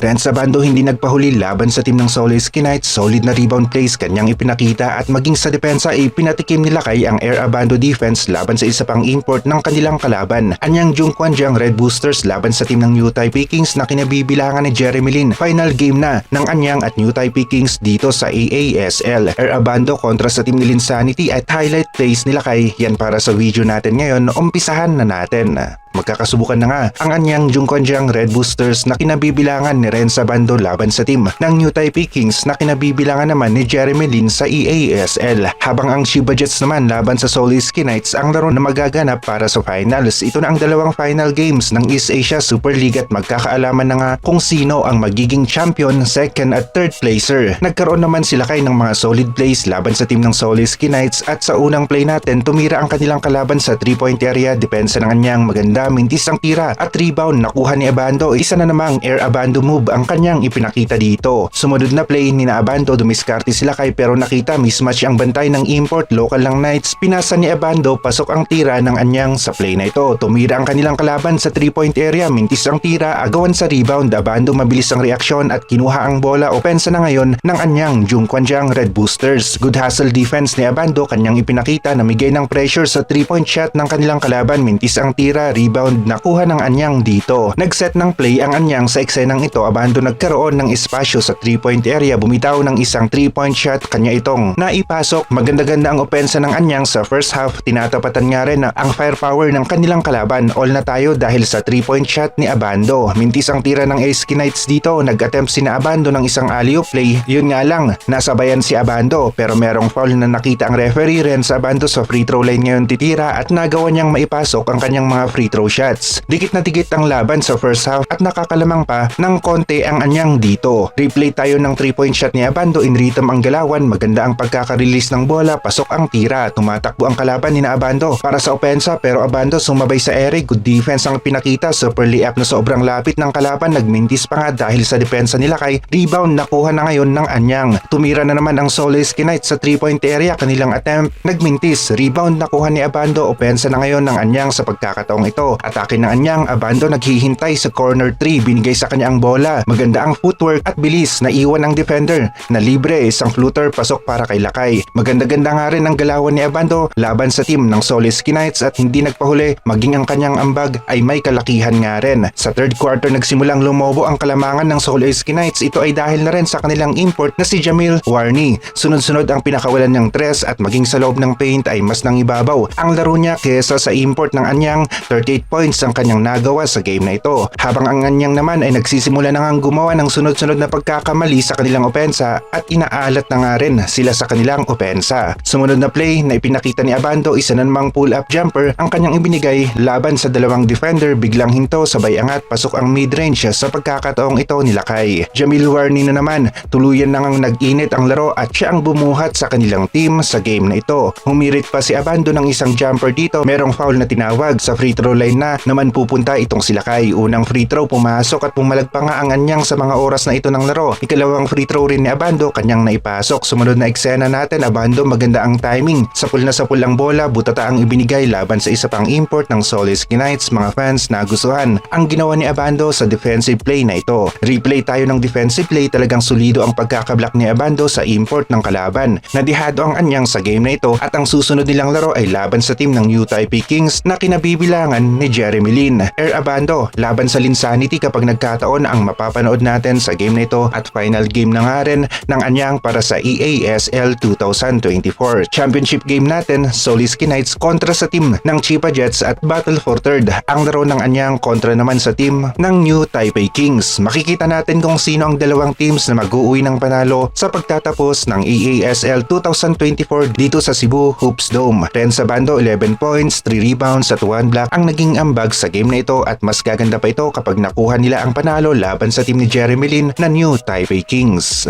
Ren Sabando hindi nagpahuli laban sa team ng Solisky Knights, solid na rebound plays kanyang ipinakita at maging sa depensa ay pinatikim nila kay ang Air Abando defense laban sa isa pang import ng kanilang kalaban. Anyang Jungkwan Jiang Red Boosters laban sa team ng New Taipei Kings na kinabibilangan ni Jeremy Lin. Final game na ng Anyang at New Taipei Kings dito sa AASL. Air Abando kontra sa team ni Linsanity at highlight plays nila kay yan para sa video natin ngayon, umpisahan na natin. Magkakasubukan na nga ang anyang Jungkwanjiang Red Boosters na kinabibilangan ni Ren Sabando laban sa team ng New Taipei Kings na kinabibilangan naman ni Jeremy Lin sa EASL. Habang ang Shiba Jets naman laban sa Solisky Knights ang laro na magaganap para sa finals. Ito na ang dalawang final games ng East Asia Super League at magkakaalaman na nga kung sino ang magiging champion, second at third placer. Nagkaroon naman sila kay ng mga solid plays laban sa team ng Solisky Knights at sa unang play natin tumira ang kanilang kalaban sa 3-point area depensa ng kanyang maganda mintis ang tira at rebound nakuha ni Abando. Isa na namang air Abando move ang kanyang ipinakita dito. Sumunod na play ni na Abando dumiskarte sila kay pero nakita mismatch ang bantay ng import local lang Knights. Pinasa ni Abando pasok ang tira ng anyang sa play na ito. Tumira ang kanilang kalaban sa 3-point area mintis ang tira agawan sa rebound. Abando mabilis ang reaksyon at kinuha ang bola opensa na ngayon ng anyang Jungkwanjiang Red Boosters. Good hustle defense ni Abando kanyang ipinakita na migay ng pressure sa 3-point shot ng kanilang kalaban mintis ang tira rebound nakuha ng anyang dito. Nagset ng play ang anyang sa eksenang ito abando nagkaroon ng espasyo sa 3-point area bumitaw ng isang 3-point shot kanya itong naipasok. Maganda-ganda ang opensa ng anyang sa first half tinatapatan nga rin na ang firepower ng kanilang kalaban. All na tayo dahil sa 3-point shot ni Abando. Mintis ang tira ng Ace Knights dito nag-attempt si na Abando ng isang alley play. Yun nga lang nasabayan si Abando pero merong foul na nakita ang referee rin sa Abando sa free throw line ngayon titira at nagawa niyang maipasok ang kanyang mga free throw shots. Dikit na dikit ang laban sa first half at nakakalamang pa ng konti ang anyang dito. Replay tayo ng 3-point shot ni Abando in rhythm ang galawan, maganda ang pagkaka-release ng bola, pasok ang tira, tumatakbo ang kalaban ni Abando para sa opensa pero Abando sumabay sa ere, good defense ang pinakita, super layup na sobrang lapit ng kalaban, nagmintis pa nga dahil sa depensa nila kay rebound. Nakuha na ngayon ng anyang. Tumira na naman ang Solis Knights sa 3-point area, kanilang attempt, nagmintis, rebound nakuha ni Abando, opensa na ngayon ng anyang sa pagkakataong ito. Atake ng anyang, Abando naghihintay sa corner 3, binigay sa kanya ang bola. Maganda ang footwork at bilis, naiwan ang defender. Na libre, isang flutter pasok para kay Lakay. Maganda-ganda nga rin ang galawan ni Abando laban sa team ng Solis Knights at hindi nagpahuli, maging ang kanyang ambag ay may kalakihan nga rin. Sa third quarter nagsimulang lumobo ang kalamangan ng Solis Knights. Ito ay dahil na rin sa kanilang import na si Jamil Warney. Sunod-sunod ang pinakawalan niyang tres at maging sa loob ng paint ay mas nang ibabaw ang laro niya kesa sa import ng anyang 38 points ang kanyang nagawa sa game na ito. Habang ang anyang naman ay nagsisimula na ngang gumawa ng sunod-sunod na pagkakamali sa kanilang opensa at inaalat na nga rin sila sa kanilang opensa. Sumunod na play na ipinakita ni Abando isa na namang pull-up jumper ang kanyang ibinigay laban sa dalawang defender biglang hinto sabay angat pasok ang mid-range sa pagkakataong ito ni Lakay. Jamil Warney na naman tuluyan na ngang nag-init ang laro at siya ang bumuhat sa kanilang team sa game na ito. Humirit pa si Abando ng isang jumper dito merong foul na tinawag sa free throw line na naman pupunta itong si Lakay. Unang free throw pumasok at pumalag pa nga ang anyang sa mga oras na ito ng laro. Ikalawang free throw rin ni Abando kanyang naipasok. Sumunod na eksena natin Abando maganda ang timing. Sapul na sapul ang bola butata ang ibinigay laban sa isa pang import ng Solis Knights mga fans na gustuhan. Ang ginawa ni Abando sa defensive play na ito. Replay tayo ng defensive play talagang solido ang pagkakablock ni Abando sa import ng kalaban. Nadihado ang anyang sa game na ito at ang susunod nilang laro ay laban sa team ng New Taipei Kings na kinabibilangan ni Jeremy Lin. Air Abando laban sa Linsanity kapag nagkataon ang mapapanood natin sa game na ito at final game na nga rin ng anyang para sa EASL 2024. Championship game natin, Solisky Knights kontra sa team ng Chipa Jets at Battle for Third. Ang laro ng anyang kontra naman sa team ng New Taipei Kings. Makikita natin kung sino ang dalawang teams na mag-uwi ng panalo sa pagtatapos ng EASL 2024 dito sa Cebu Hoops Dome. Ren Sabando 11 points, 3 rebounds at 1 block ang naging ambag sa game na ito at mas gaganda pa ito kapag nakuha nila ang panalo laban sa team ni Jeremy Lin na New Taipei Kings.